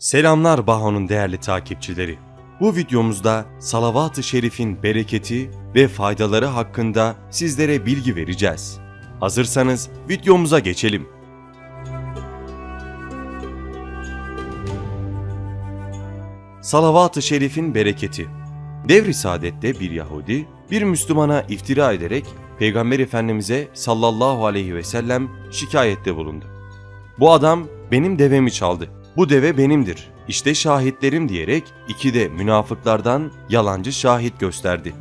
Selamlar Baho'nun değerli takipçileri. Bu videomuzda salavat-ı şerifin bereketi ve faydaları hakkında sizlere bilgi vereceğiz. Hazırsanız videomuza geçelim. Salavat-ı şerifin bereketi Devri saadette bir Yahudi bir Müslümana iftira ederek Peygamber Efendimiz'e sallallahu aleyhi ve sellem şikayette bulundu. Bu adam benim devemi çaldı. Bu deve benimdir. İşte şahitlerim diyerek iki de münafıklardan yalancı şahit gösterdi.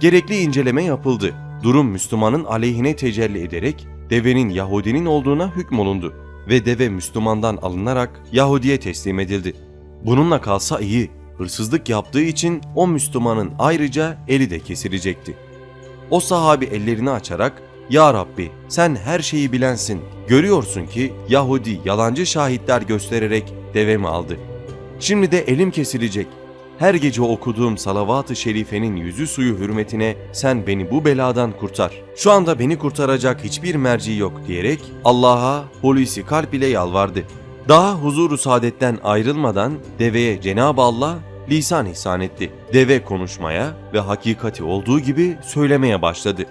Gerekli inceleme yapıldı. Durum Müslümanın aleyhine tecelli ederek devenin Yahudinin olduğuna hükmolundu ve deve Müslümandan alınarak Yahudiye teslim edildi. Bununla kalsa iyi, hırsızlık yaptığı için o Müslümanın ayrıca eli de kesilecekti. O sahabi ellerini açarak ya Rabbi sen her şeyi bilensin. Görüyorsun ki Yahudi yalancı şahitler göstererek devemi aldı. Şimdi de elim kesilecek. Her gece okuduğum salavat-ı şerifenin yüzü suyu hürmetine sen beni bu beladan kurtar. Şu anda beni kurtaracak hiçbir merci yok diyerek Allah'a polisi kalp ile yalvardı. Daha huzuru saadetten ayrılmadan deveye Cenab-ı Allah lisan ihsan etti. Deve konuşmaya ve hakikati olduğu gibi söylemeye başladı.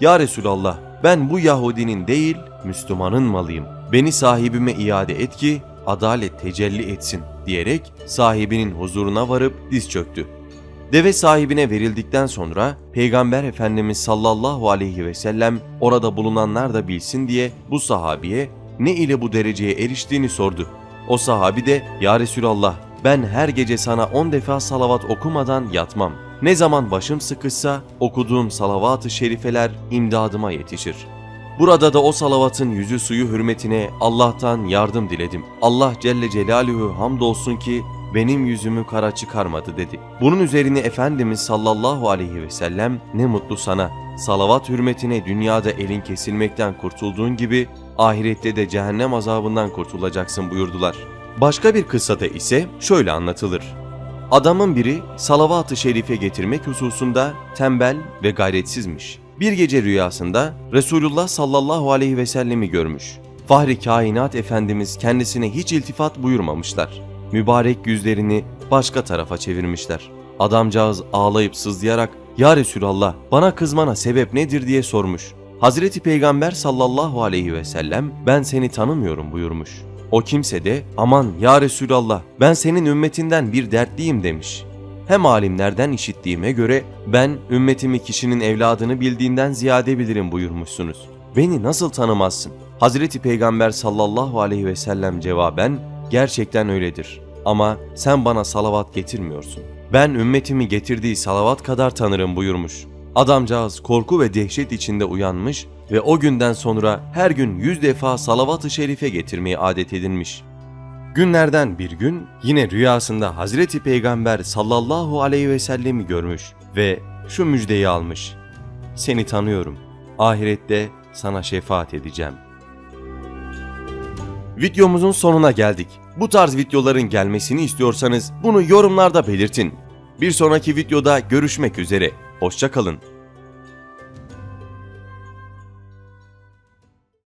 Ya Resulallah ben bu Yahudinin değil Müslümanın malıyım. Beni sahibime iade et ki adalet tecelli etsin diyerek sahibinin huzuruna varıp diz çöktü. Deve sahibine verildikten sonra Peygamber Efendimiz sallallahu aleyhi ve sellem orada bulunanlar da bilsin diye bu sahabiye ne ile bu dereceye eriştiğini sordu. O sahabi de ya Resulallah ben her gece sana on defa salavat okumadan yatmam. Ne zaman başım sıkışsa okuduğum salavat-ı şerifeler imdadıma yetişir. Burada da o salavatın yüzü suyu hürmetine Allah'tan yardım diledim. Allah Celle Celaluhu hamdolsun ki benim yüzümü kara çıkarmadı dedi. Bunun üzerine Efendimiz sallallahu aleyhi ve sellem ne mutlu sana. Salavat hürmetine dünyada elin kesilmekten kurtulduğun gibi ahirette de cehennem azabından kurtulacaksın buyurdular. Başka bir kıssada ise şöyle anlatılır. Adamın biri salavat-ı şerife getirmek hususunda tembel ve gayretsizmiş. Bir gece rüyasında Resulullah sallallahu aleyhi ve sellemi görmüş. Fahri kainat efendimiz kendisine hiç iltifat buyurmamışlar. Mübarek yüzlerini başka tarafa çevirmişler. Adamcağız ağlayıp sızlayarak ''Ya Resulallah bana kızmana sebep nedir?'' diye sormuş. Hazreti Peygamber sallallahu aleyhi ve sellem ben seni tanımıyorum buyurmuş. O kimse de aman ya Resulallah ben senin ümmetinden bir dertliyim demiş. Hem alimlerden işittiğime göre ben ümmetimi kişinin evladını bildiğinden ziyade bilirim buyurmuşsunuz. Beni nasıl tanımazsın? Hazreti Peygamber sallallahu aleyhi ve sellem cevaben gerçekten öyledir. Ama sen bana salavat getirmiyorsun. Ben ümmetimi getirdiği salavat kadar tanırım buyurmuş. Adamcağız korku ve dehşet içinde uyanmış ve o günden sonra her gün yüz defa salavat-ı şerife getirmeyi adet edinmiş. Günlerden bir gün yine rüyasında Hazreti Peygamber sallallahu aleyhi ve sellemi görmüş ve şu müjdeyi almış. Seni tanıyorum. Ahirette sana şefaat edeceğim. Videomuzun sonuna geldik. Bu tarz videoların gelmesini istiyorsanız bunu yorumlarda belirtin. Bir sonraki videoda görüşmek üzere. Hoşçakalın.